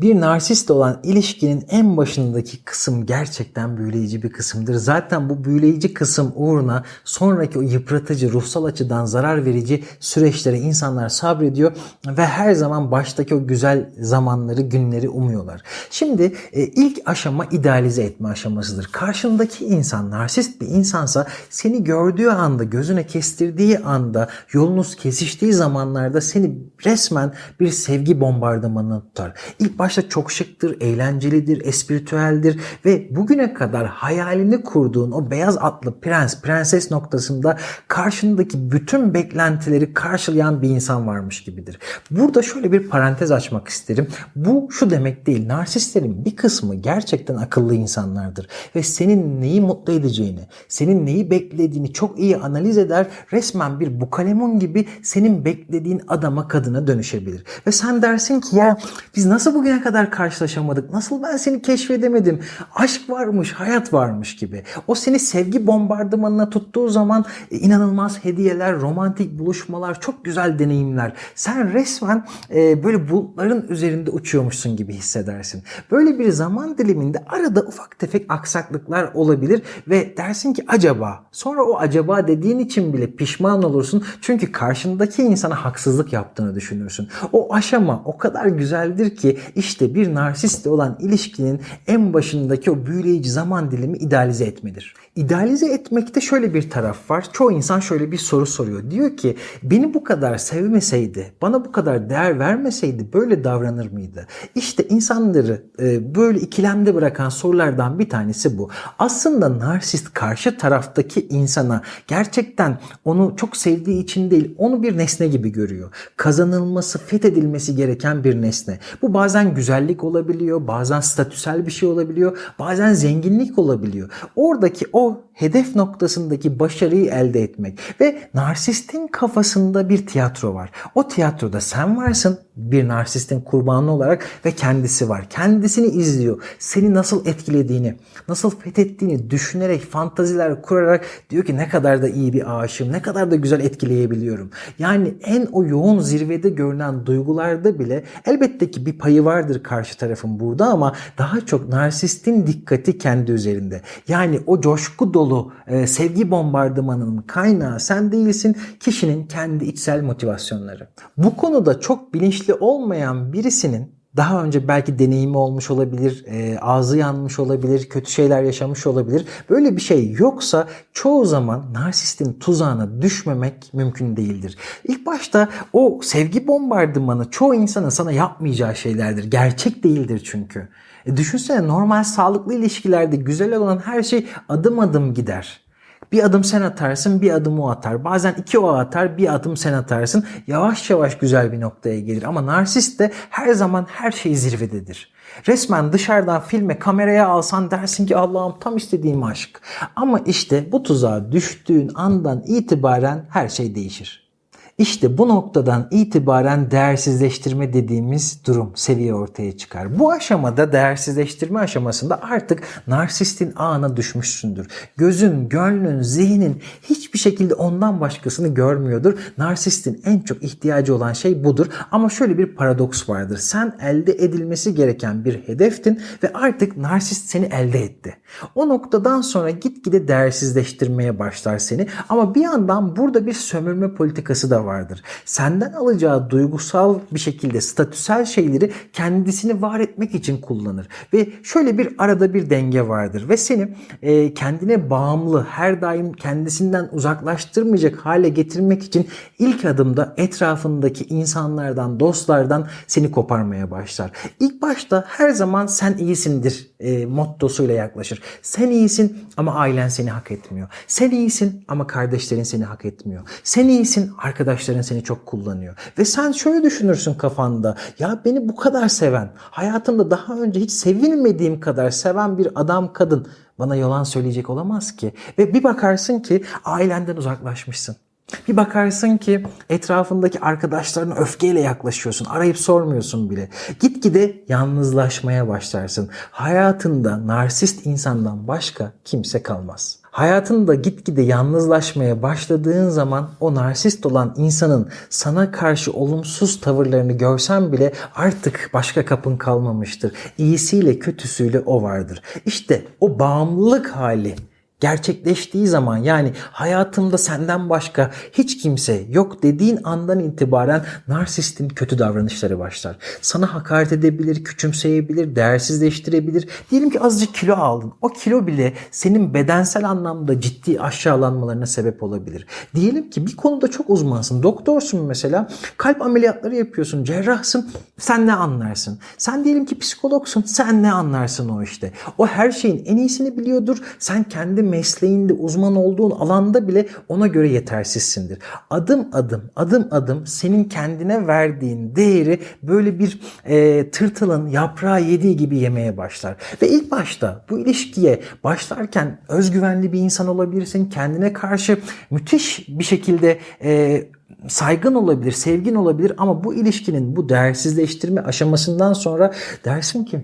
Bir narsist olan ilişkinin en başındaki kısım gerçekten büyüleyici bir kısımdır. Zaten bu büyüleyici kısım uğruna sonraki o yıpratıcı, ruhsal açıdan zarar verici süreçlere insanlar sabrediyor ve her zaman baştaki o güzel zamanları, günleri umuyorlar. Şimdi e, ilk aşama idealize etme aşamasıdır. Karşındaki insan narsist bir insansa seni gördüğü anda, gözüne kestirdiği anda, yolunuz kesiştiği zamanlarda seni resmen bir sevgi bombardımanına tutar. İlk başta çok şıktır, eğlencelidir, espritüeldir ve bugüne kadar hayalini kurduğun o beyaz atlı prens, prenses noktasında karşındaki bütün beklentileri karşılayan bir insan varmış gibidir. Burada şöyle bir parantez açmak isterim. Bu şu demek değil. Narsistlerin bir kısmı gerçekten akıllı insanlardır ve senin neyi mutlu edeceğini, senin neyi beklediğini çok iyi analiz eder. Resmen bir bukalemun gibi senin beklediğin adama kadına dönüşebilir. Ve sen dersin ki ya biz nasıl bugüne kadar karşılaşamadık? Nasıl ben seni keşfedemedim? Aşk varmış, hayat varmış gibi. O seni sevgi bombardımanına tuttuğu zaman e, inanılmaz hediyeler, romantik buluşmalar, çok güzel deneyimler. Sen resmen e, böyle bulutların üzerinde uçuyormuşsun gibi hissedersin. Böyle bir zaman diliminde arada ufak tefek aksaklıklar olabilir ve dersin ki acaba sonra o acaba dediğin için bile pişman olursun. Çünkü karşındaki insana haksızlık yaptığını düşünürsün. O aşama o kadar güzeldir ki işte bir narsistle olan ilişkinin en başındaki o büyüleyici zaman dilimi idealize etmedir. İdealize etmekte şöyle bir taraf var. Çoğu insan şöyle bir soru soruyor. Diyor ki beni bu kadar sevmeseydi, bana bu kadar değer vermeseydi böyle davranır mıydı? İşte insanları e, böyle ikilemde bırakan sorulardan bir tanesi bu. Aslında narsist karşı taraftaki insana gerçekten onu çok sevdiği için değil, onu bir nesne gibi görüyor. Kazanılması, fethedilmesi gereken bir nesne. Bu bazen güzellik olabiliyor, bazen statüsel bir şey olabiliyor, bazen zenginlik olabiliyor. Oradaki o hedef noktasındaki başarıyı elde etmek ve narsistin kafasında bir tiyatro var. O tiyatroda sen varsın bir narsistin kurbanı olarak ve kendisi var. Kendisini izliyor. Seni nasıl etkilediğini, nasıl fethettiğini düşünerek, fantaziler kurarak diyor ki ne kadar da iyi bir aşığım, ne kadar da güzel etkileyebiliyorum. Yani en o yoğun zirvede görünen duygularda bile elbette ki bir payı vardır karşı tarafın burada ama daha çok narsistin dikkati kendi üzerinde. Yani o coşku dolu e, sevgi bombardımanının kaynağı sen değilsin, kişinin kendi içsel motivasyonları. Bu konuda çok bilinçli olmayan birisinin daha önce belki deneyimi olmuş olabilir, e, ağzı yanmış olabilir, kötü şeyler yaşamış olabilir. Böyle bir şey yoksa çoğu zaman narsistin tuzağına düşmemek mümkün değildir. İlk başta o sevgi bombardımanı çoğu insanın sana yapmayacağı şeylerdir. Gerçek değildir çünkü. E düşünsene normal sağlıklı ilişkilerde güzel olan her şey adım adım gider. Bir adım sen atarsın, bir adım o atar. Bazen iki o atar, bir adım sen atarsın. Yavaş yavaş güzel bir noktaya gelir. Ama narsist de her zaman her şey zirvededir. Resmen dışarıdan filme kameraya alsan dersin ki Allah'ım tam istediğim aşk. Ama işte bu tuzağa düştüğün andan itibaren her şey değişir. İşte bu noktadan itibaren değersizleştirme dediğimiz durum, seviye ortaya çıkar. Bu aşamada değersizleştirme aşamasında artık narsistin ağına düşmüşsündür. Gözün, gönlün, zihnin hiçbir şekilde ondan başkasını görmüyordur. Narsistin en çok ihtiyacı olan şey budur. Ama şöyle bir paradoks vardır. Sen elde edilmesi gereken bir hedeftin ve artık narsist seni elde etti. O noktadan sonra gitgide değersizleştirmeye başlar seni. Ama bir yandan burada bir sömürme politikası da vardır. Senden alacağı duygusal bir şekilde statüsel şeyleri kendisini var etmek için kullanır. Ve şöyle bir arada bir denge vardır ve seni e, kendine bağımlı her daim kendisinden uzaklaştırmayacak hale getirmek için ilk adımda etrafındaki insanlardan, dostlardan seni koparmaya başlar. İlk başta her zaman sen iyisindir e, mottosuyla yaklaşır. Sen iyisin ama ailen seni hak etmiyor. Sen iyisin ama kardeşlerin seni hak etmiyor. Sen iyisin arkadaşların seni çok kullanıyor. Ve sen şöyle düşünürsün kafanda. Ya beni bu kadar seven, hayatımda daha önce hiç sevilmediğim kadar seven bir adam kadın bana yalan söyleyecek olamaz ki. Ve bir bakarsın ki ailenden uzaklaşmışsın. Bir bakarsın ki etrafındaki arkadaşlarına öfkeyle yaklaşıyorsun. Arayıp sormuyorsun bile. Gitgide yalnızlaşmaya başlarsın. Hayatında narsist insandan başka kimse kalmaz. Hayatında gitgide yalnızlaşmaya başladığın zaman o narsist olan insanın sana karşı olumsuz tavırlarını görsen bile artık başka kapın kalmamıştır. İyisiyle kötüsüyle o vardır. İşte o bağımlılık hali gerçekleştiği zaman yani hayatımda senden başka hiç kimse yok dediğin andan itibaren narsistin kötü davranışları başlar. Sana hakaret edebilir, küçümseyebilir, değersizleştirebilir. Diyelim ki azıcık kilo aldın. O kilo bile senin bedensel anlamda ciddi aşağılanmalarına sebep olabilir. Diyelim ki bir konuda çok uzmansın. Doktorsun mesela. Kalp ameliyatları yapıyorsun. Cerrahsın. Sen ne anlarsın? Sen diyelim ki psikologsun. Sen ne anlarsın o işte? O her şeyin en iyisini biliyordur. Sen kendi mesleğinde uzman olduğun alanda bile ona göre yetersizsindir. Adım adım adım adım senin kendine verdiğin değeri böyle bir e, tırtılın yaprağı yediği gibi yemeye başlar. Ve ilk başta bu ilişkiye başlarken özgüvenli bir insan olabilirsin. Kendine karşı müthiş bir şekilde e, saygın olabilir, sevgin olabilir ama bu ilişkinin bu değersizleştirme aşamasından sonra dersin ki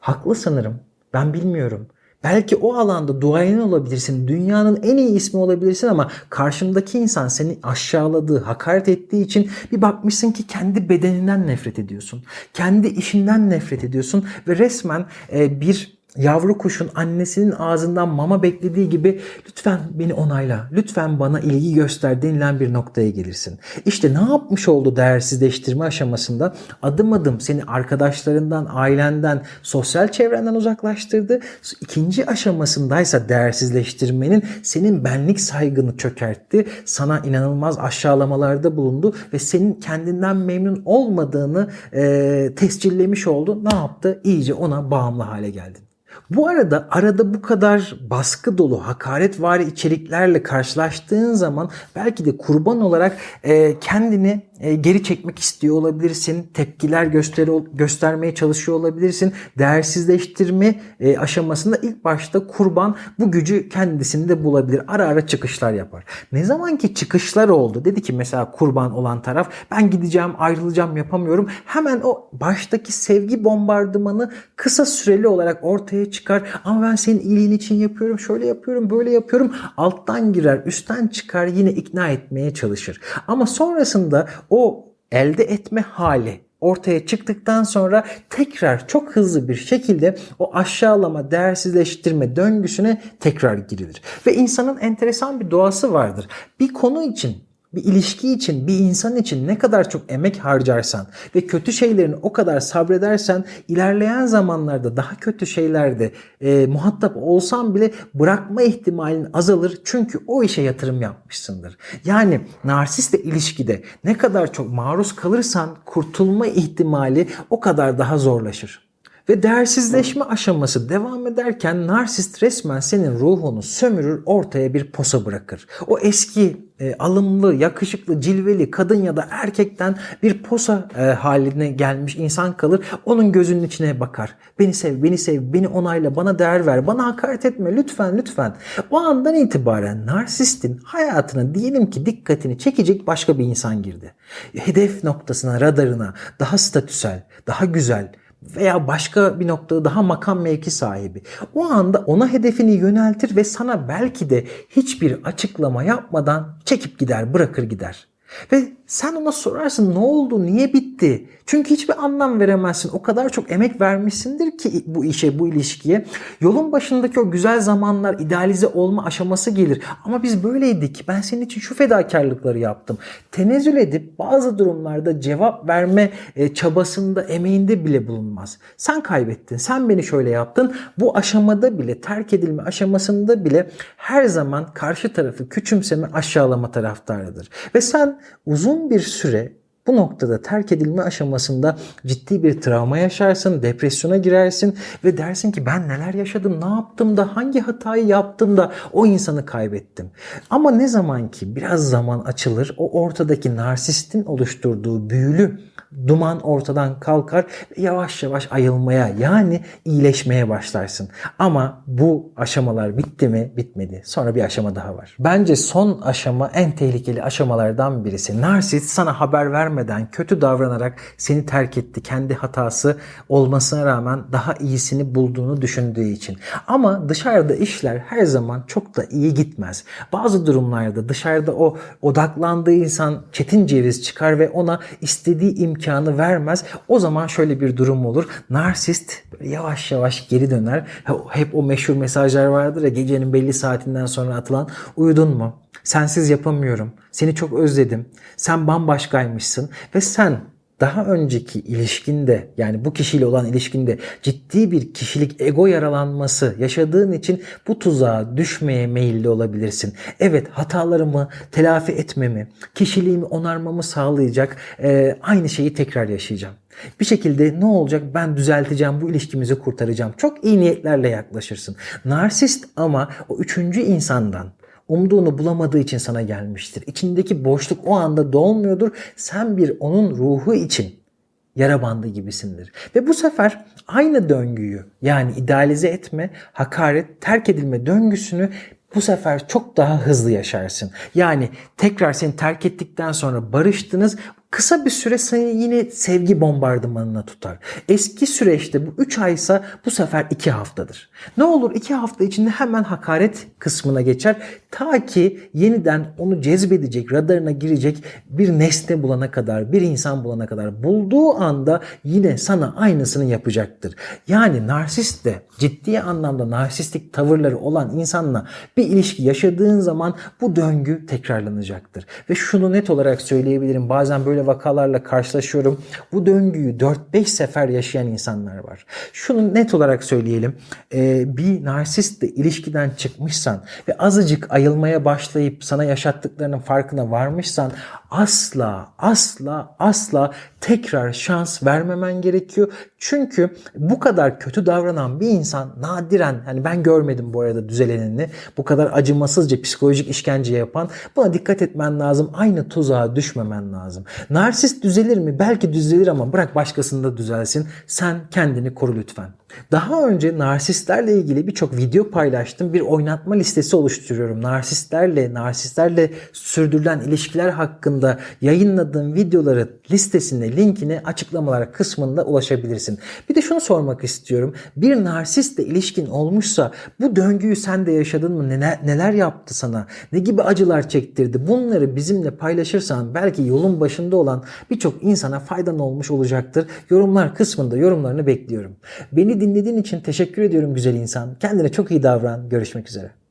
haklı sanırım. Ben bilmiyorum. Belki o alanda duayen olabilirsin, dünyanın en iyi ismi olabilirsin ama karşımdaki insan seni aşağıladığı, hakaret ettiği için bir bakmışsın ki kendi bedeninden nefret ediyorsun. Kendi işinden nefret ediyorsun ve resmen e, bir yavru kuşun annesinin ağzından mama beklediği gibi lütfen beni onayla, lütfen bana ilgi göster denilen bir noktaya gelirsin. İşte ne yapmış oldu değersizleştirme aşamasında? Adım adım seni arkadaşlarından, ailenden, sosyal çevrenden uzaklaştırdı. İkinci aşamasındaysa değersizleştirmenin senin benlik saygını çökertti. Sana inanılmaz aşağılamalarda bulundu ve senin kendinden memnun olmadığını e, tescillemiş oldu. Ne yaptı? İyice ona bağımlı hale geldin. Bu arada arada bu kadar baskı dolu hakaretvari içeriklerle karşılaştığın zaman belki de kurban olarak e, kendini geri çekmek istiyor olabilirsin. Tepkiler göster göstermeye çalışıyor olabilirsin. Değersizleştirme e, aşamasında ilk başta kurban bu gücü kendisinde bulabilir. Ara ara çıkışlar yapar. Ne zaman ki çıkışlar oldu dedi ki mesela kurban olan taraf ben gideceğim ayrılacağım yapamıyorum. Hemen o baştaki sevgi bombardımanı kısa süreli olarak ortaya çıkar. Ama ben senin iyiliğin için yapıyorum şöyle yapıyorum böyle yapıyorum. Alttan girer üstten çıkar yine ikna etmeye çalışır. Ama sonrasında o elde etme hali ortaya çıktıktan sonra tekrar çok hızlı bir şekilde o aşağılama, değersizleştirme döngüsüne tekrar girilir. Ve insanın enteresan bir doğası vardır. Bir konu için bir ilişki için, bir insan için ne kadar çok emek harcarsan ve kötü şeylerini o kadar sabredersen ilerleyen zamanlarda daha kötü şeylerde e, muhatap olsan bile bırakma ihtimalin azalır. Çünkü o işe yatırım yapmışsındır. Yani narsistle ilişkide ne kadar çok maruz kalırsan kurtulma ihtimali o kadar daha zorlaşır. Ve değersizleşme aşaması devam ederken narsist resmen senin ruhunu sömürür ortaya bir posa bırakır. O eski e, alımlı, yakışıklı, cilveli kadın ya da erkekten bir posa e, haline gelmiş insan kalır. Onun gözünün içine bakar. Beni sev, beni sev, beni onayla, bana değer ver, bana hakaret etme lütfen lütfen. O andan itibaren narsistin hayatına diyelim ki dikkatini çekecek başka bir insan girdi. Hedef noktasına, radarına daha statüsel, daha güzel, veya başka bir noktada daha makam mevki sahibi. O anda ona hedefini yöneltir ve sana belki de hiçbir açıklama yapmadan çekip gider, bırakır gider. Ve sen ona sorarsın ne oldu, niye bitti? Çünkü hiçbir anlam veremezsin. O kadar çok emek vermişsindir ki bu işe, bu ilişkiye. Yolun başındaki o güzel zamanlar, idealize olma aşaması gelir. Ama biz böyleydik. Ben senin için şu fedakarlıkları yaptım. Tenezzül edip bazı durumlarda cevap verme e, çabasında, emeğinde bile bulunmaz. Sen kaybettin, sen beni şöyle yaptın. Bu aşamada bile, terk edilme aşamasında bile her zaman karşı tarafı küçümseme, aşağılama taraftarıdır. Ve sen uzun bir süre bu noktada terk edilme aşamasında ciddi bir travma yaşarsın, depresyona girersin ve dersin ki ben neler yaşadım, ne yaptım da hangi hatayı yaptım da o insanı kaybettim. Ama ne zaman ki biraz zaman açılır o ortadaki narsistin oluşturduğu büyülü duman ortadan kalkar ve yavaş yavaş ayılmaya yani iyileşmeye başlarsın. Ama bu aşamalar bitti mi? Bitmedi. Sonra bir aşama daha var. Bence son aşama en tehlikeli aşamalardan birisi. Narsist sana haber vermeden vermeden kötü davranarak seni terk etti. Kendi hatası olmasına rağmen daha iyisini bulduğunu düşündüğü için. Ama dışarıda işler her zaman çok da iyi gitmez. Bazı durumlarda dışarıda o odaklandığı insan çetin ceviz çıkar ve ona istediği imkanı vermez. O zaman şöyle bir durum olur. Narsist yavaş yavaş geri döner. Hep o meşhur mesajlar vardır ya gecenin belli saatinden sonra atılan uyudun mu? Sensiz yapamıyorum. Seni çok özledim. Sen bambaşkaymışsın ve sen daha önceki ilişkinde yani bu kişiyle olan ilişkinde ciddi bir kişilik ego yaralanması yaşadığın için bu tuzağa düşmeye meyilli olabilirsin. Evet hatalarımı telafi etmemi, kişiliğimi onarmamı sağlayacak e, aynı şeyi tekrar yaşayacağım. Bir şekilde ne olacak ben düzelteceğim bu ilişkimizi kurtaracağım. Çok iyi niyetlerle yaklaşırsın. Narsist ama o üçüncü insandan umduğunu bulamadığı için sana gelmiştir. İçindeki boşluk o anda dolmuyordur. Sen bir onun ruhu için yara bandı gibisindir. Ve bu sefer aynı döngüyü yani idealize etme, hakaret, terk edilme döngüsünü bu sefer çok daha hızlı yaşarsın. Yani tekrar seni terk ettikten sonra barıştınız. Kısa bir süre seni yine sevgi bombardımanına tutar. Eski süreçte bu 3 aysa bu sefer 2 haftadır. Ne olur 2 hafta içinde hemen hakaret kısmına geçer. Ta ki yeniden onu cezbedecek, radarına girecek bir nesne bulana kadar, bir insan bulana kadar bulduğu anda yine sana aynısını yapacaktır. Yani narsist de ciddi anlamda narsistik tavırları olan insanla bir ilişki yaşadığın zaman bu döngü tekrarlanacaktır. Ve şunu net olarak söyleyebilirim. Bazen böyle vakalarla karşılaşıyorum. Bu döngüyü 4-5 sefer yaşayan insanlar var. Şunu net olarak söyleyelim. Ee, bir narsistle ilişkiden çıkmışsan ve azıcık ayılmaya başlayıp sana yaşattıklarının farkına varmışsan asla asla asla tekrar şans vermemen gerekiyor. Çünkü bu kadar kötü davranan bir insan nadiren hani ben görmedim bu arada düzelenini bu kadar acımasızca psikolojik işkence yapan buna dikkat etmen lazım. Aynı tuzağa düşmemen lazım. Narsist düzelir mi? Belki düzelir ama bırak başkasında düzelsin. Sen kendini koru lütfen. Daha önce narsistlerle ilgili birçok video paylaştım. Bir oynatma listesi oluşturuyorum. Narsistlerle, narsistlerle sürdürülen ilişkiler hakkında yayınladığım videoları listesine, linkine açıklamalar kısmında ulaşabilirsin. Bir de şunu sormak istiyorum. Bir narsistle ilişkin olmuşsa bu döngüyü sen de yaşadın mı? Neler, neler yaptı sana? Ne gibi acılar çektirdi? Bunları bizimle paylaşırsan belki yolun başında olan birçok insana faydan olmuş olacaktır. Yorumlar kısmında yorumlarını bekliyorum. Beni dinlediğin için teşekkür ediyorum güzel insan. Kendine çok iyi davran. Görüşmek üzere.